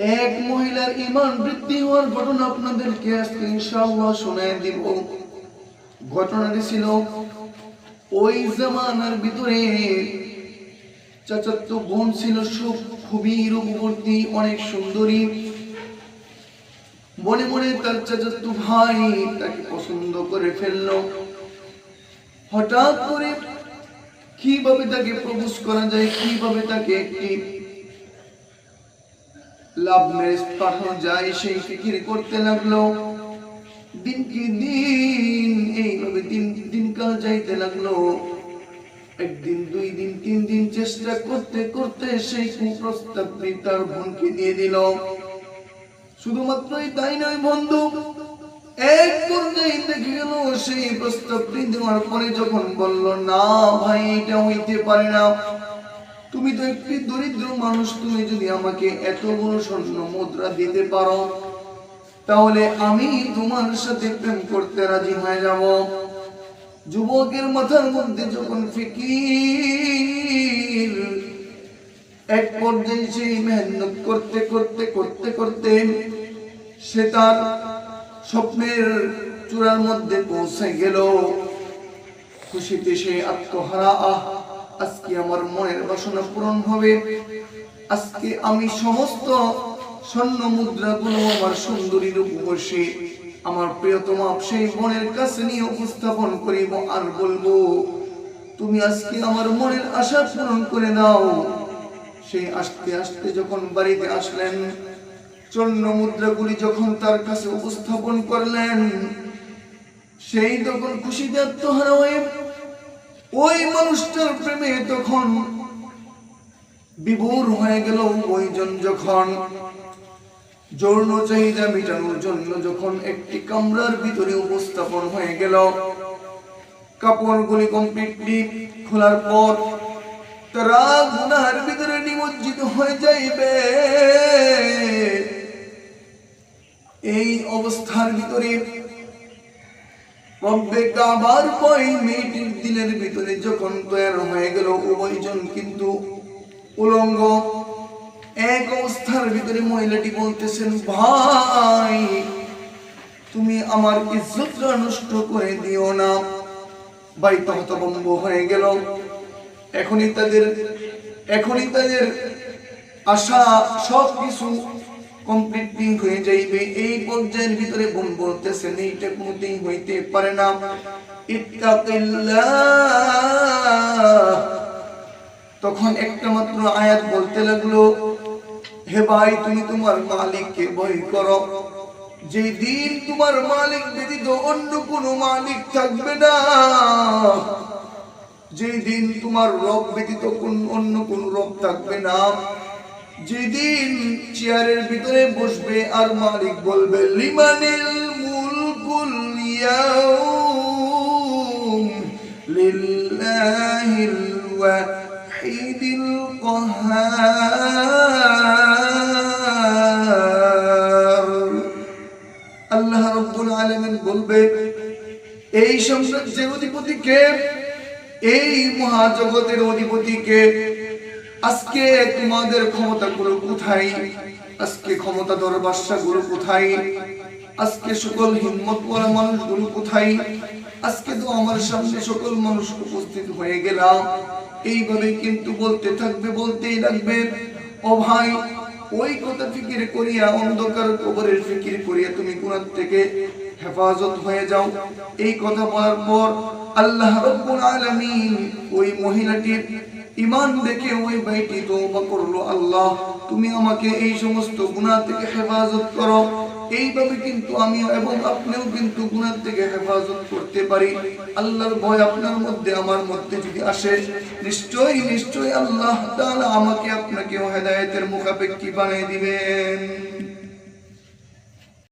এক মহিলার ইমান বৃদ্ধি হওয়ার ঘটনা আপনাদেরকে আজকে ইনশাআল্লাহ শোনায় দিব। ঘটনাটি ছিল ওই জামানার ভিতরে চাচাতো বোন ছিল সব খুবই রূপবর্তী অনেক সুন্দরী। মনে মনে তার চাচাতো ভাই তাকে পছন্দ করে ফেলল। হঠাৎ করে কীভাবে তাকে প্রপোজ করা যায়, কীভাবে তাকে একটি লাভ পাঠানো যায় সেই করতে লাগল। দিনকে দিন দিন দিনকাল যাইতে লাগল। একদিন, দুই দিন, তিন দিন চেষ্টা করতে করতে সেই তার দিয়ে দিল শুধুমাত্রই তাই নয় বন্ধু, এক পর্যায়ে দেখে গেল সেই প্রস্তাবটি দেওয়ার পরে যখন বলল, না ভাই, এটা হইতে পারে না। তুমি তো একটি দরিদ্র মানুষ, তুমি যদি আমাকে এতগুলো স্বর্ণ মুদ্রা দিতে পারো, তাহলে আমি তোমার সাথে প্রেম করতে রাজি হয়ে যাব। যুবকের মাথার মধ্যে যখন ফিকির, এক পর্যায়ে সেই মেহনত করতে করতে করতে করতে সে তার স্বপ্নের চূড়ার মধ্যে পৌঁছে গেল। খুশিতে সে আত্মহারা, আহ! আজকে আমার মনের বাসনা পূরণ হবে। আজকে আমি সমস্ত স্বর্ণ মুদ্রাগুলো আমার সুন্দরী রূপবর্ষে আমার প্রিয়তমা সেই বোনের কাছে নিয়ে উপস্থাপন করিব আর বলব, তুমি আজকে আমার মনের আশা পূরণ করে দাও। সেই আস্তে আস্তে যখন বাড়িতে আসলেন, স্বর্ণ মুদ্রাগুলি যখন তার কাছে উপস্থাপন করলেন, সেই তখন খুশিতে আত্মহারা হয়ে ওই মানুষটার প্রেমে তখন বিভোর হয়ে গেল ওইজন যখন। যৌন চাহিদা মেটানোর জন্য যখন একটি কামরার ভিতরে উপস্থাপন হয়ে গেল। কাপড়গুলি কমপ্লিটলি খোলার পর তারা গুনার ভিতরে নিমজ্জিত হয়ে যাইবে। এই অবস্থার ভিতরে রব্বে কাবার পয় মেয়েটির দিলের ভিতরে যখন তৈরি হয়ে গেল, উভয়জন কিন্তু উলঙ্গ। এক অবস্থার ভিতরে মহিলাটি বলতেছেন, ভাই, তুমি আমার ইজ্জতটা নষ্ট করে দিও না। বাড়িতে হতভম্ব হয়ে গেল। এখনই তাদের এখনই তাদের আশা সব কিছু কমপ্লিটলি হয়ে যাইবে। এই পর্যায়ের ভিতরে বোন বলতেছেন এইটা কোনোদিন হইতে পারে না। তখন একটা মাত্র আয়াত বলতে লাগল, হে ভাই, তুমি তোমার মালিককে ভয় করো। যে দিন তোমার মালিক ব্যতীত অন্য কোনো মালিক থাকবে না। যে দিন তোমার রব ব্যতীত কোন অন্য কোন রব থাকবে না। যেদিন চেয়ারের ভিতরে বসবে আর মালিক বলবে, লিমানিল মুলকুল ইয়াউম লিল্লাহিল ওয়াহিদিল কাহ্হার আল্লাহ রাব্বুল আলামিন বলবে, এই সাম্রাজ্যের অধিপতি কে? এই মহাজগতের অধিপতি কে? আজকে তোমাদের ক্ষমতা গুলো কোথায়? আজকে ক্ষমতা দরবাসা গুলো কোথায়? আজকে সকল হিম্মত ওয়ালা মানুষগুলো কোথায়? আজকে তো আমার সামনে সকল মানুষ উপস্থিত হয়ে গেলাম। এইভাবে কিন্তু বলতে থাকবে, বলতেই লাগবে, ও ভাই, ওই কথা ফিকির করিয়া, অন্ধকার কবরের ফিকির করিয়া তুমি গুনাহ থেকে হেফাজত হয়ে যাও। এই কথা বলার পর আল্লাহ রব্বুল আলামিন ওই মহিলাটির ইমান দেখে ওই ভাইটি তওবা করল, আল্লাহ, তুমি আমাকে এই সমস্ত গুনাহ থেকে হেফাজত করো। এইভাবে কিন্তু আমি এবং আপনিও কিন্তু গুণার থেকে হেফাজত করতে পারি। আল্লাহর ভয় আপনার মধ্যে, আমার মধ্যে যদি আসে, নিশ্চয়ই নিশ্চয়ই আল্লাহ তাআলা আমাকে আপনাকে হেদায়েতের মুখাপেক্ষী বানিয়ে দিবেন।